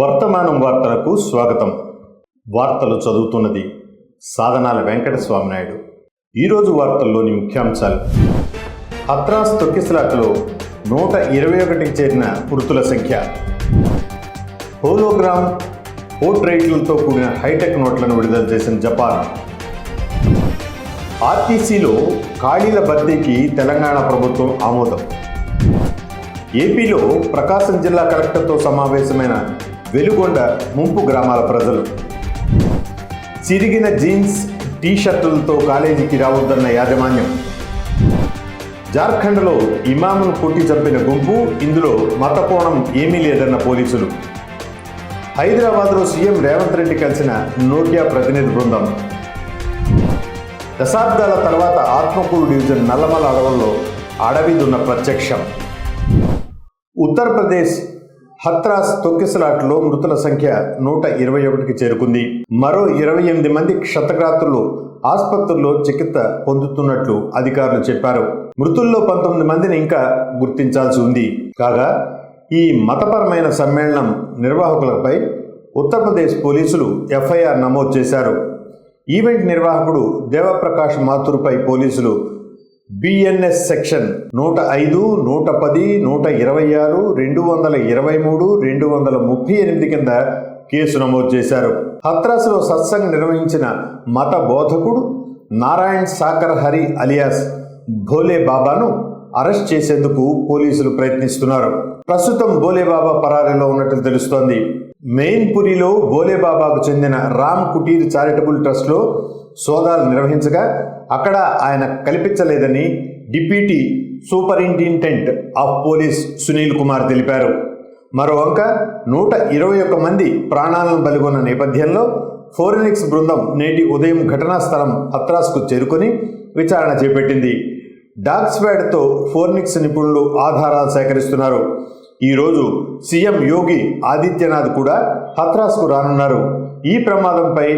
వర్తమానం వార్తలకు స్వాగతం. వార్తలు చదువుతున్నది సాధనాల వెంకట నాయుడు ఈరోజు వార్తల్లోని ముఖ్యాంశాలు. హత్రాస్ తొక్కిసలాట్లో నూట ఇరవై ఒకటికి చేరిన మృతుల సంఖ్య. హోలోగ్రామ్ పోర్ట్రైట్లతో కూడిన హైటెక్ నోట్లను విడుదల చేసిన జపాన్. ఆర్టీసీలో ఖాళీల భర్తీకి తెలంగాణ ప్రభుత్వం ఆమోదం. ఏపీలో ప్రకాశం జిల్లా కలెక్టర్తో సమావేశమైన వెలుగొండ ముంపు గ్రామాల ప్రజలు. చిరిగిన జీన్స్ టీ షర్టులతో కాలేజీకి రావద్దన్న యాజమాన్యం. జార్ఖండ్లో ఇమామును కొట్టి చంపిన గుంపు ఇందులో మతకోణం ఏమీ లేదన్న పోలీసులు. హైదరాబాద్లో సీఎం రేవంత్ రెడ్డి కలిసిన నోకియా ప్రతినిధి బృందం. దశాబ్దాల తర్వాత ఆత్మకూరు డివిజన్ నల్లమల అడవుల్లో అడవి దున్న ప్రత్యక్షం. ఉత్తరప్రదేశ్ హత్రాస్ తొక్కిసలాట్లో మృతుల సంఖ్య నూట ఇరవై ఒకటికి చేరుకుంది. మరో ఇరవై ఎనిమిది మంది క్షతగ్రాతులు ఆసుపత్రుల్లో చికిత్స పొందుతున్నట్లు అధికారులు చెప్పారు. మృతుల్లో పంతొమ్మిది మందిని ఇంకా గుర్తించాల్సి ఉంది. కాగా ఈ మతపరమైన సమ్మేళనం నిర్వాహకులపై ఉత్తరప్రదేశ్ పోలీసులు ఎఫ్ఐఆర్ నమోదు చేశారు. ఈవెంట్ నిర్వాహకుడు దేవప్రకాష్ మాథుర్పై పోలీసులు బిఎన్ఎస్ సెక్షన్ నూట ఐదు నూట పది నూట ఇరవై ఆరు రెండు వందల ఇరవై మూడు రెండు వందల ముప్పై ఎనిమిది కింద కేసు నమోదు చేశారు. హత్రాసులో సత్సంగ్ నిర్వహించిన మత బోధకుడు నారాయణ్ సాకర్ హరి అలియాస్ భోలే బాబాను అరెస్ట్ చేసేందుకు పోలీసులు ప్రయత్నిస్తున్నారు. ప్రస్తుతం బోలేబాబా పరారీలో ఉన్నట్లు తెలుస్తోంది. మెయిన్పురిలో భోలేబాబాకు చెందిన రామ్ కుటీర్ చారిటబుల్ ట్రస్ట్లో సోదాలు నిర్వహించగా అక్కడ ఆయన కల్పించలేదని deputy superintendent of police Sunil Kumar తెలిపారు. మరో అంక నూట ఇరవై ఒక్క మంది ప్రాణాలను బలిగొన్న నేపథ్యంలో ఫోరెనిక్స్ బృందం నేటి ఉదయం ఘటనా స్థలం అత్రాస్కు చేరుకొని విచారణ చేపట్టింది. డాగ్స్ స్వాడ్తో ఫోర్నిక్స్ నిపుణులు ఆధారాలు సేకరిస్తున్నారు. ఈరోజు సీఎం యోగి ఆదిత్యనాథ్ కూడా హత్రాస్కు రానున్నారు. ఈ ప్రమాదంపై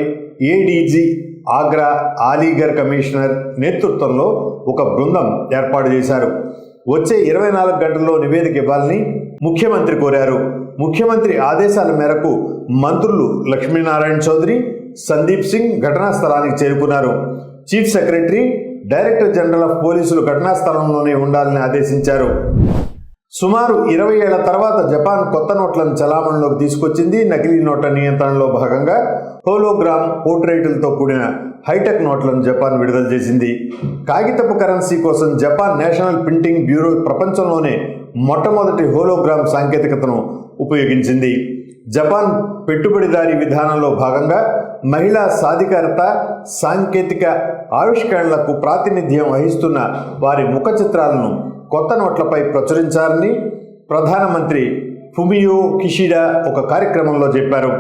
ఏడీజీ ఆగ్రా ఆలీగర్ కమిషనర్ నేతృత్వంలో ఒక బృందం ఏర్పాటు చేశారు. వచ్చే ఇరవై నాలుగు గంటల్లో నివేదిక ఇవ్వాలని ముఖ్యమంత్రి కోరారు. ముఖ్యమంత్రి ఆదేశాల మేరకు మంత్రులు లక్ష్మీనారాయణ చౌదరి సందీప్ సింగ్ ఘటనా స్థలానికి చేరుకున్నారు. Chief secretary director general of పోలీసులు ఘటనా స్థలంలోనే ఉండాలని ఆదేశించారు. సుమారు ఇరవై ఏళ్ళ తర్వాత జపాన్ కొత్త నోట్లను చలామణిలోకి తీసుకొచ్చింది. నకిలీ నోట్ల నియంత్రణలో భాగంగా హోలోగ్రామ్ పోర్ట్రేట్లతో కూడిన హైటెక్ నోట్లను జపాన్ విడుదల చేసింది. కాగితపు కరెన్సీ కోసం జపాన్ నేషనల్ ప్రింటింగ్ బ్యూరో ప్రపంచంలోనే మొట్టమొదటి హోలోగ్రామ్ సాంకేతికతను ఉపయోగించింది. జపాన్ పెట్టుబడిదారీ విధానంలో భాగంగా మహిళా సాధికారత సాంకేతిక ఆవిష్కరణలకు ప్రాతినిధ్యం వహిస్తున్న వారి ముఖ చిత్రాలను కొత్త నోట్లపై ప్రచురించాలని ప్రధానమంత్రి ఫుమియో కిషిడా ఒక కార్యక్రమంలో చెప్పారు.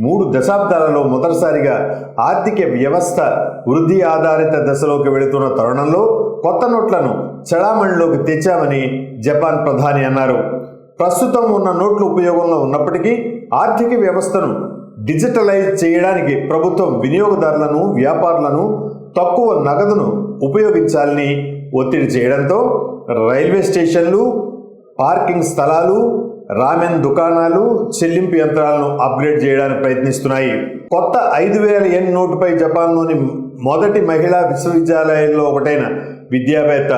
మూడు దశాబ్దాలలో మొదటిసారిగా ఆర్థిక వ్యవస్థ వృద్ధి ఆధారిత దశలోకి వెళుతున్న తరుణంలో కొత్త నోట్లను చడామణిలోకి తెచ్చామని జపాన్ ప్రధాని అన్నారు. ప్రస్తుతం ఉన్న నోట్ల ఉపయోగంలో ఉన్నప్పటికీ ఆర్థిక వ్యవస్థను డిజిటలైజ్ చేయడానికి ప్రభుత్వం వినియోగదారులను వ్యాపారులను తక్కువ నగదును ఉపయోగించాలని ఒత్తిడి చేయడంతో రైల్వే స్టేషన్లు పార్కింగ్ స్థలాలు రామెన్ దుకాణాలు చెల్లింపు యంత్రాలను అప్గ్రేడ్ చేయడానికి ప్రయత్నిస్తున్నాయి. కొత్త ఐదు వేల ఎన్ నోటుపై జపాన్లోని మొదటి మహిళా విశ్వవిద్యాలయాల్లో ఒకటైన విద్యావేత్త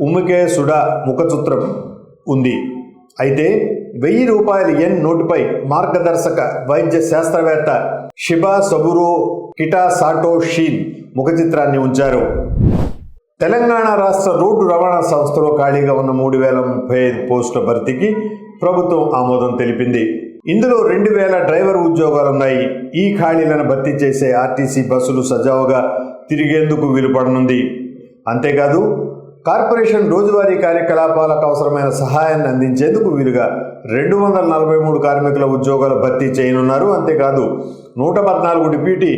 ఉమికే సుడా ముఖచిత్రం ఉంది. అయితే వెయ్యి రూపాయల ఎన్ నోటుపై మార్గదర్శక వైద్య శాస్త్రవేత్త షిబా సబురో కిటా సాటో షీన్ ముఖచిత్రాన్ని ఉంచారు. తెలంగాణ రాష్ట్ర రోడ్డు రవాణా సంస్థలో ఖాళీగా ఉన్న మూడు వేల ముప్పై ఐదు పోస్టుల భర్తీకి ప్రభుత్వం ఆమోదం తెలిపింది. ఇందులో రెండు వేల డ్రైవర్ ఉద్యోగాలున్నాయి. ఈ ఖాళీలను భర్తీ చేసే ఆర్టీసీ బస్సులు సజావుగా తిరిగేందుకు వీలుపడనుంది. అంతేకాదు కార్పొరేషన్ రోజువారీ కార్యకలాపాలకు అవసరమైన సహాయాన్ని అందించేందుకు వీలుగా రెండు వందల నలభై మూడు కార్మికుల ఉద్యోగాలు భర్తీ చేయనున్నారు. అంతేకాదు నూట పద్నాలుగు డిప్యూటీ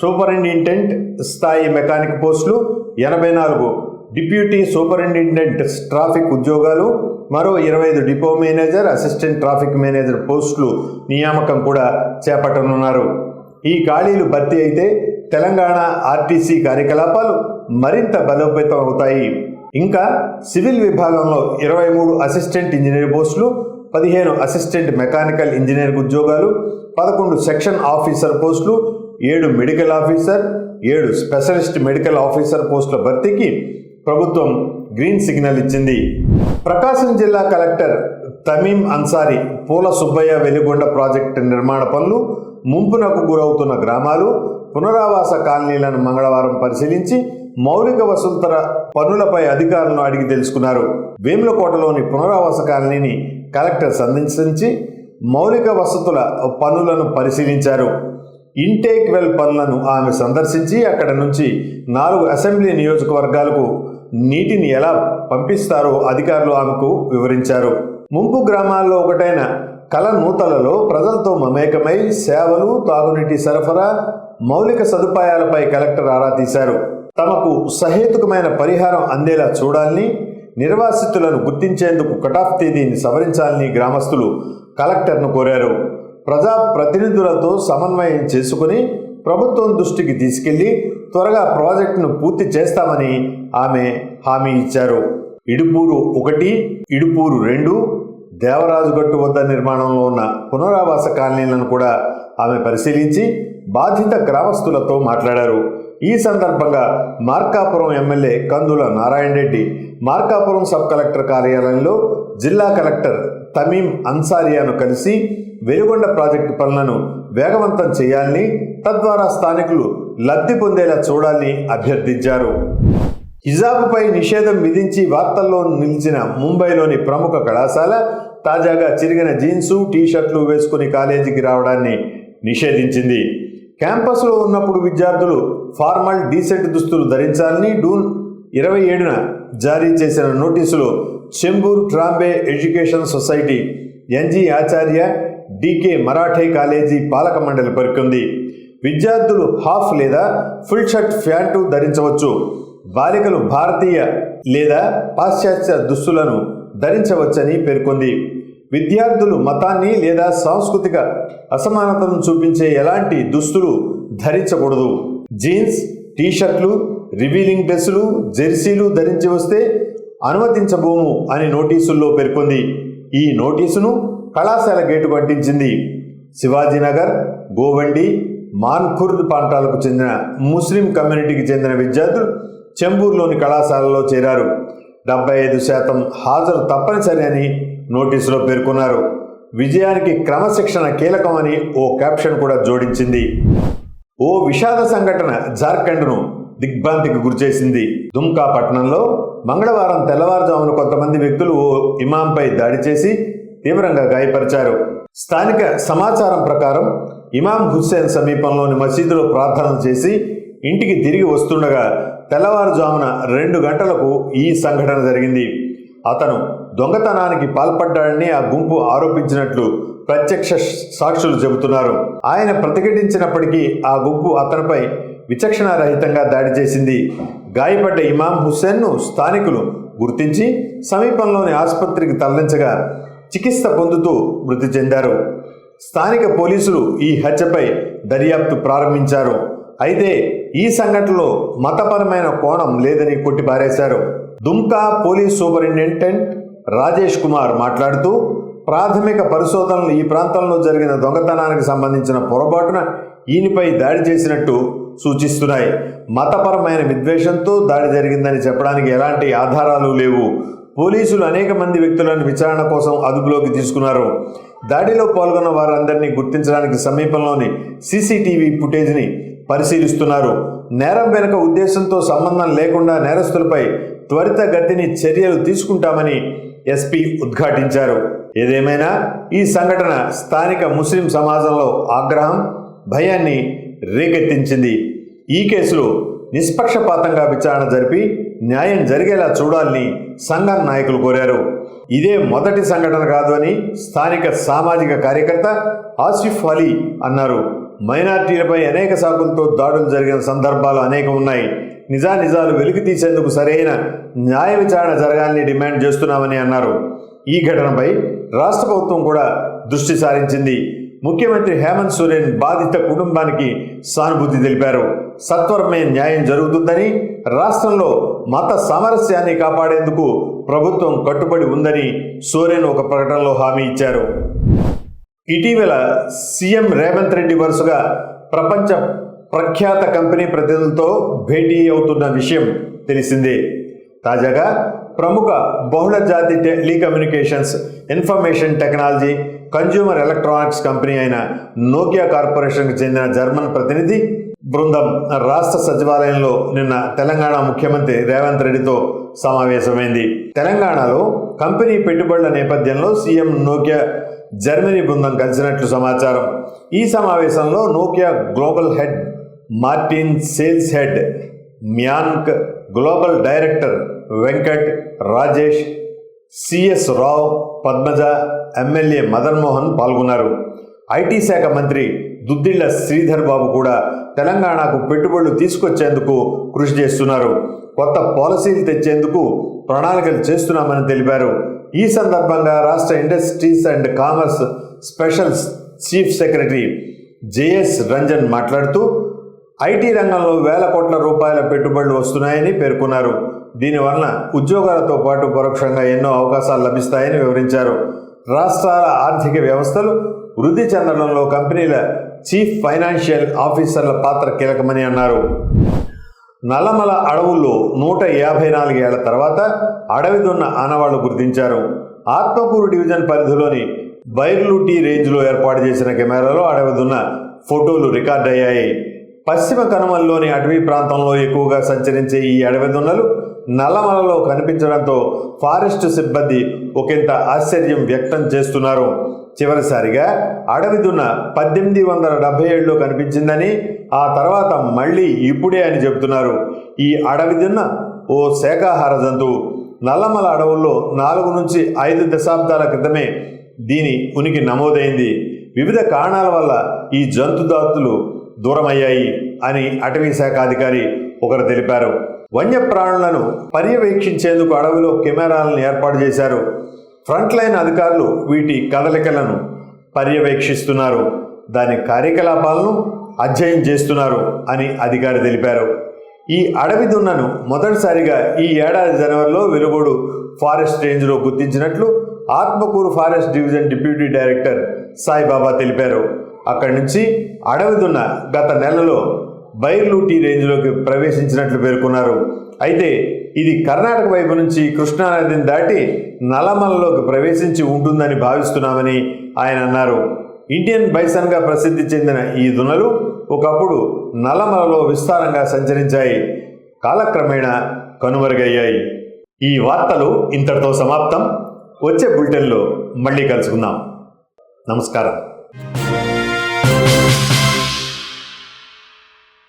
సూపరింటెండెంట్ స్థాయి మెకానిక్ పోస్టులు ఎనభై నాలుగు డిప్యూటీ సూపరింటెండెంట్ ట్రాఫిక్ ఉద్యోగాలు మరో ఇరవై ఐదు depot manager assistant traffic manager పోస్టులు నియామకం కూడా చేపట్టనున్నారు. ఈ ఖాళీలు భర్తీ అయితే తెలంగాణ ఆర్టీసీ కార్యకలాపాలు మరింత బలోపేతం అవుతాయి. ఇంకా సివిల్ విభాగంలో ఇరవై మూడు అసిస్టెంట్ ఇంజనీర్ పోస్టులు పదిహేను అసిస్టెంట్ మెకానికల్ ఇంజనీర్ ఉద్యోగాలు పదకొండు సెక్షన్ ఆఫీసర్ పోస్టులు ఏడు మెడికల్ ఆఫీసర్ ఏడు స్పెషలిస్ట్ మెడికల్ ఆఫీసర్ పోస్టుల భర్తీకి ప్రభుత్వం గ్రీన్ సిగ్నల్ ఇచ్చింది. ప్రకాశం జిల్లా కలెక్టర్ తమీం అన్సారీ పూల సుబ్బయ్య వెలిగొండ ప్రాజెక్టు నిర్మాణ పనులు ముంపునకు గురవుతున్న గ్రామాలు పునరావాస కాలనీలను మంగళవారం పరిశీలించి మౌలిక వసతుల పనులపై అధికారులను అడిగి తెలుసుకున్నారు. వేములకోటలోని పునరావాస కాలనీని కలెక్టర్ సందర్శించి మౌలిక వసతుల పనులను పరిశీలించారు. ఇంటేక్ వెల్ పనులను ఆమె సందర్శించి అక్కడ నుంచి నాలుగు అసెంబ్లీ నియోజకవర్గాలకు నీటిని ఎలా పంపిస్తారో అధికారులు ఆమెకు వివరించారు. ముంపు గ్రామాల్లో ఒకటైన కలనూతలలో ప్రజలతో మమేకమై సేవలు తాగునీటి సరఫరా మౌలిక సదుపాయాలపై కలెక్టర్ ఆరా తీశారు. తమకు సహేతుకమైన పరిహారం అందేలా చూడాలని నిర్వాసితులను గుర్తించేందుకు కటాఫ్ తేదీని సవరించాలని గ్రామస్తులు కలెక్టర్ను కోరారు. ప్రజా ప్రతినిధులతో సమన్వయం చేసుకుని ప్రభుత్వం దృష్టికి తీసుకెళ్ళి త్వరగా ప్రాజెక్టును పూర్తి చేస్తామని ఆమె హామీ ఇచ్చారు. ఇడుపూరు ఒకటి ఇడుపూరు రెండు దేవరాజుగట్టు వద్ద నిర్మాణంలో ఉన్న పునరావాస కాలనీలను కూడా ఆమె పరిశీలించి బాధిత గ్రామస్తులతో మాట్లాడారు. ఈ సందర్భంగా Markapuram MLA Kandula Narayana Reddy Markapuram sub collector కార్యాలయంలో జిల్లా కలెక్టర్ తమీం అన్సారియాను కలిసి వెలుగొండ ప్రాజెక్టు పనులను వేగవంతం చేయాలని తద్వారా స్థానికులు లబ్ధి పొందేలా చూడాలని అభ్యర్థించారు. హిజాబుపై నిషేధం విధించి వార్తల్లో నిలిచిన ముంబైలోని ప్రముఖ కళాశాల తాజాగా చిరిగిన జీన్సు టీషర్ట్లు వేసుకుని కాలేజీకి రావడాన్ని నిషేధించింది. క్యాంపస్లో ఉన్నప్పుడు విద్యార్థులు ఫార్మల్ డీసెంట్ దుస్తులు ధరించాలని డూన్ ఇరవై ఏడున జారీ చేసిన నోటీసులో Chembur Trombay education society N G Acharya D K Marathe college పాలక మండలి పేర్కొంది. విద్యార్థులు హాఫ్ లేదా ఫుల్ షర్ట్ ప్యాంటు ధరించవచ్చు. బాలికలు భారతీయ లేదా పాశ్చాత్య దుస్తులను ధరించవచ్చని పేర్కొంది. విద్యార్థులు మతాన్ని లేదా సాంస్కృతిక అసమానతను చూపించే ఎలాంటి దుస్తులు ధరించకూడదు. జీన్స్ టీషర్ట్లు రివీలింగ్ డ్రెస్సులు జెర్సీలు ధరించి వస్తే అనుమతించబోము అని నోటీసుల్లో పేర్కొంది. ఈ నోటీసును కళాశాల గేటు అంటించింది శివాజీనగర్ గోవండి మాన్ఖుర్ద్ ప్రాంతాలకు చెందిన ముస్లిం కమ్యూనిటీకి చెందిన విద్యార్థులు చెంబూరులోని కళాశాలలో చేరారు. డెబ్బై ఐదు శాతం హాజరు తప్పనిసరి అని నోటీసులో పేర్కొన్నారు. విజయానికి క్రమశిక్షణ కీలకమని ఓ క్యాప్షన్ కూడా జోడించింది. ఓ విషాద సంఘటన జార్ఖండ్ను దిగ్భ్రాంతికి గురిచేసింది దుమ్కా పట్టణంలో మంగళవారం తెల్లవారుజామున కొంతమంది వ్యక్తులు ఓ ఇమాంపై దాడి చేసి తీవ్రంగా గాయపరిచారు. స్థానిక సమాచారం ప్రకారం ఇమాం హుస్సేన్ సమీపంలోని మసీదులో ప్రార్థనలు చేసి ఇంటికి తిరిగి వస్తుండగా తెల్లవారుజామున రెండు గంటలకు ఈ సంఘటన జరిగింది. అతను దొంగతనానికి పాల్పడ్డాడని ఆ గుంపు ఆరోపించినట్లు ప్రత్యక్ష సాక్షులు చెబుతున్నారు. ఆయన ప్రతిఘటించినప్పటికీ ఆ గుంపు అతనిపై విచక్షణారహితంగా దాడి చేసింది. గాయపడ్డ ఇమాం హుస్సేన్ను స్థానికులు గుర్తించి సమీపంలోని ఆసుపత్రికి తరలించగా చికిత్స పొందుతూ మృతి చెందారు. స్థానిక పోలీసులు ఈ హత్యపై దర్యాప్తు ప్రారంభించారు. అయితే ఈ సంఘటనలో మతపరమైన కోణం లేదని కొట్టిపారేశారు. దుమ్కా పోలీస్ సూపరింటెండెంట్ రాజేష్ కుమార్ మాట్లాడుతూ ప్రాథమిక పరిశోధనలు ఈ ప్రాంతంలో జరిగిన దొంగతనానికి సంబంధించిన పొరపాటున ఈయనపై దాడి చేసినట్టు సూచిస్తున్నాయి. మతపరమైన విద్వేషంతో దాడి జరిగిందని చెప్పడానికి ఎలాంటి ఆధారాలు లేవు. పోలీసులు అనేక మంది వ్యక్తులను విచారణ కోసం అదుపులోకి తీసుకున్నారు. దాడిలో పాల్గొన్న వారందరినీ గుర్తించడానికి సమీపంలోని సీసీటీవీ ఫుటేజ్ని పరిశీలిస్తున్నారు. నేరం వెనుక ఉద్దేశంతో సంబంధం లేకుండా నేరస్తులపై త్వరిత గతిని చర్యలు తీసుకుంటామని ఎస్పీ ఉద్ఘాటించారు. ఏదేమైనా ఈ సంఘటన స్థానిక ముస్లిం సమాజంలో ఆగ్రహం భయాన్ని రేకెత్తించింది. ఈ కేసులో నిష్పక్షపాతంగా విచారణ జరిపి న్యాయం జరిగేలా చూడాలని సంఘం నాయకులు కోరారు. ఇదే మొదటి సంఘటన కాదు అని స్థానిక సామాజిక కార్యకర్త ఆసిఫ్ అలీ అన్నారు. మైనార్టీలపై అనేక సాకులతో దాడులు జరిగిన సందర్భాలు అనేకం ఉన్నాయి. నిజానిజాలు వెలికి తీసేందుకు సరైన న్యాయ విచారణ జరగాలని డిమాండ్ చేస్తున్నామని అన్నారు. ఈ ఘటనపై రాష్ట్ర ప్రభుత్వం కూడా దృష్టి సారించింది. ముఖ్యమంత్రి హేమంత్ సోరెన్ బాధిత కుటుంబానికి సానుభూతి తెలిపారు సత్వరమే న్యాయం జరుగుతుందని రాష్ట్రంలో మత సామరస్యాన్ని కాపాడేందుకు ప్రభుత్వం కట్టుబడి ఉందని సోరెన్ ఒక ప్రకటనలో హామీ ఇచ్చారు ఇటీవల సీఎం రేవంత్ రెడ్డి వరుసగా ప్రపంచ ప్రఖ్యాత కంపెనీ ప్రతినిధులతో భేటీ అవుతున్న విషయం తెలిసిందే తాజాగా ప్రముఖ బహుళ జాతి telecommunications information technology consumer electronics company అయిన నోకియా కార్పొరేషన్కు చెందిన జర్మన్ ప్రతినిధి బృందం రాష్ట్ర సచివాలయంలో నిన్న తెలంగాణ ముఖ్యమంత్రి రేవంత్ రెడ్డితో సమావేశమైంది. తెలంగాణలో కంపెనీ పెట్టుబడుల నేపథ్యంలో సీఎం నోకియా జర్మనీ బృందం కలిసినట్లు సమాచారం. ఈ సమావేశంలో Nokia global head Martin sales head మ్యాన్క్ global director Venkat Rajesh C S Rao Padmaja MLA Madanmohan పాల్గొన్నారు. ఐటీ శాఖ మంత్రి దుద్దిళ్ళ శ్రీధర్ బాబు కూడా తెలంగాణకు పెట్టుబడులు తీసుకొచ్చేందుకు కృషి చేస్తున్నారు. కొత్త పాలసీలు తెచ్చేందుకు ప్రణాళికలు చేస్తున్నామని తెలిపారు. ఈ సందర్భంగా రాష్ట్ర industries and commerce special chief secretary J S Ranjan మాట్లాడుతూ ఐటీ రంగంలో వేల కోట్ల రూపాయల పెట్టుబడులు వస్తున్నాయని పేర్కొన్నారు. దీనివలన ఉద్యోగాలతో పాటు పరోక్షంగా ఎన్నో అవకాశాలు లభిస్తాయని వివరించారు. రాష్ట్రాల ఆర్థిక వ్యవస్థలు వృద్ధి చెందడంలో కంపెనీల చీఫ్ ఫైనాన్షియల్ ఆఫీసర్ల పాత్ర కీలకమని అన్నారు. నల్లమల అడవుల్లో నూట యాభై నాలుగేళ్ళ తర్వాత అడవి దున్న ఆనవాళ్ళు గుర్తించారు. ఆత్మకూరు డివిజన్ పరిధిలోని బైర్లుటీ రేంజ్లో ఏర్పాటు చేసిన కెమెరాలో అడవి దున్న ఫోటోలు రికార్డ్ అయ్యాయి పశ్చిమ కనుమల్లోని అటవీ ప్రాంతంలో ఎక్కువగా సంచరించే ఈ అడవి దున్నలు నల్లమలలో కనిపించడంతో ఫారెస్ట్ సిబ్బంది ఒకంత ఆశ్చర్యం వ్యక్తం చేస్తున్నారు. చివరిసారిగా అడవి దున్న పద్దెనిమిది వందల డెబ్బై ఏడులో కనిపించిందని ఆ తర్వాత మళ్ళీ ఇప్పుడే అని చెబుతున్నారు. ఈ అడవి దున్న ఓ శాకాహార జంతువు నల్లమల అడవుల్లో నాలుగు నుంచి ఐదు దశాబ్దాల క్రితమే దీని ఉనికి నమోదైంది. వివిధ కారణాల వల్ల ఈ జంతుదాతులు దూరమయ్యాయి అని అటవీ శాఖ అధికారి ఒకరు తెలిపారు. వన్యప్రాణులను పర్యవేక్షించేందుకు అడవిలో కెమెరాలను ఏర్పాటు చేశారు. ఫ్రంట్ లైన్ అధికారులు వీటి కదలికలను పర్యవేక్షిస్తున్నారు. దాని కార్యకలాపాలను అధ్యయనం చేస్తున్నారు అని అధికారి తెలిపారు. ఈ అడవి దున్నను మొదటిసారిగా ఈ ఏడాది జనవరిలో వెలుగోడు ఫారెస్ట్ రేంజ్లో గుర్తించినట్లు Atmakur forest division deputy director Saibaba తెలిపారు. అక్కడి నుంచి అడవి దున్న గత నెలలో బైర్లూటి రేంజ్లోకి ప్రవేశించినట్లు పేర్కొన్నారు. అయితే ఇది కర్ణాటక వైపు నుంచి కృష్ణానదిని దాటి నల్లమలలోకి ప్రవేశించి ఉంటుందని భావిస్తున్నామని ఆయన అన్నారు. ఇండియన్ బైసన్గా ప్రసిద్ధి చెందిన ఈ దునలు ఒకప్పుడు నల్లమలలో విస్తారంగా సంచరించాయి. కాలక్రమేణా కనుమరుగయ్యాయి. ఈ వార్తలు ఇంతటితో సమాప్తం. వచ్చే బులెటిన్లో మళ్ళీ కలుసుకుందాం. నమస్కారం.